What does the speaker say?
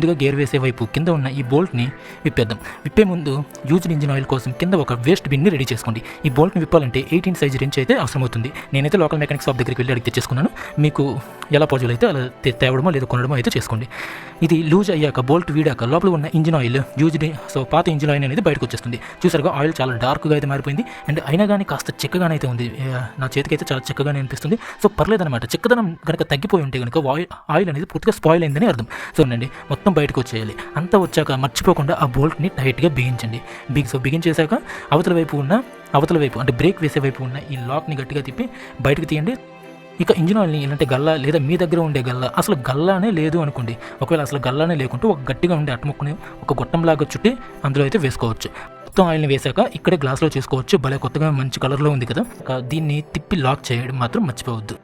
ముందుగా గేర్ వేసే వైపు కింద ఉన్న ఈ బోల్ట్ని విప్పేద్దాం. విప్పే ముందు యూజ్డ్ ఇంజిన్ ఆయిల్ కోసం కింద ఒక వేస్ట్ బిన్ని రెడీ చేసుకోండి. ఈ బోల్ట్ని విప్పాలంటే ఎయిటీన్ సైజ్ రేంజ్ అయితే అవసరం అవుతుంది నేనైతే లోకల్ మెకానిక్ షాప్ దగ్గరికి వెళ్ళి అడిగి తెచ్చేసుకున్నాను. మీకు ఎలా పాజిబుల్ అయితే అలా తేవడమో లేదా కొనడమో అయితే చేసుకోండి. ఇది లూజ్ అయ్యాక బోల్ట్ వీడాక లోపల ఉన్న ఇంజిన్ ఆయిల్ యూజ్డ్ సో పాత ఇంజిన్ ఆయిల్ అనేది బయటకు వచ్చేస్తుంది. చూసారుగా ఆయిల్ చాలా డార్క్గా అయితే మారిపోయింది. అండ్ అయినా కానీ కాస్త చిక్కగానే అయితే ఉంది. నా చేతికి అయితే చాలా చిక్కగానే అనిపిస్తుంది. సో పర్లేదనమాట చిక్కదనం కనుక తగ్గిపోయి ఉంటే కనుక ఆయిల్ ఆయిల్ అనేది పూర్తిగా స్పాయిల్ అయిందని అర్థం. సో అండి మొత్తం బయటకు వచ్చేయాలి. అంతా వచ్చాక మర్చిపోకుండా ఆ బోల్ట్ని టైట్గా బిగించండి. బిగి సో బిగించేశాక అవతల వైపు ఉన్న అవతల వైపు అంటే బ్రేక్ వేసే వైపు ఉన్న ఈ లాక్ని గట్టిగా తిప్పి బయటకు తీయండి. ఇక ఇంజిన్ ఆయిల్ని ఇలాంటి గల్లా లేదా మీ దగ్గర ఉండే గల్లా అసలు గల్లానే లేదు అనుకోండి. ఒకవేళ అసలు గల్లానే లేకుంటే ఒక గట్టిగా ఉండే అట్టముక్కని ఒక గొట్టంలాగా చుట్టి అందులో అయితే వేసుకోవచ్చు. మొత్తం ఆయిల్ని వేశాక ఇక్కడే గ్లాస్లో చేసుకోవచ్చు. భలే కొత్తగా మంచి కలర్లో ఉంది కదా. దీన్ని తిప్పి లాక్ చేయడం మాత్రం మర్చిపోవద్దు.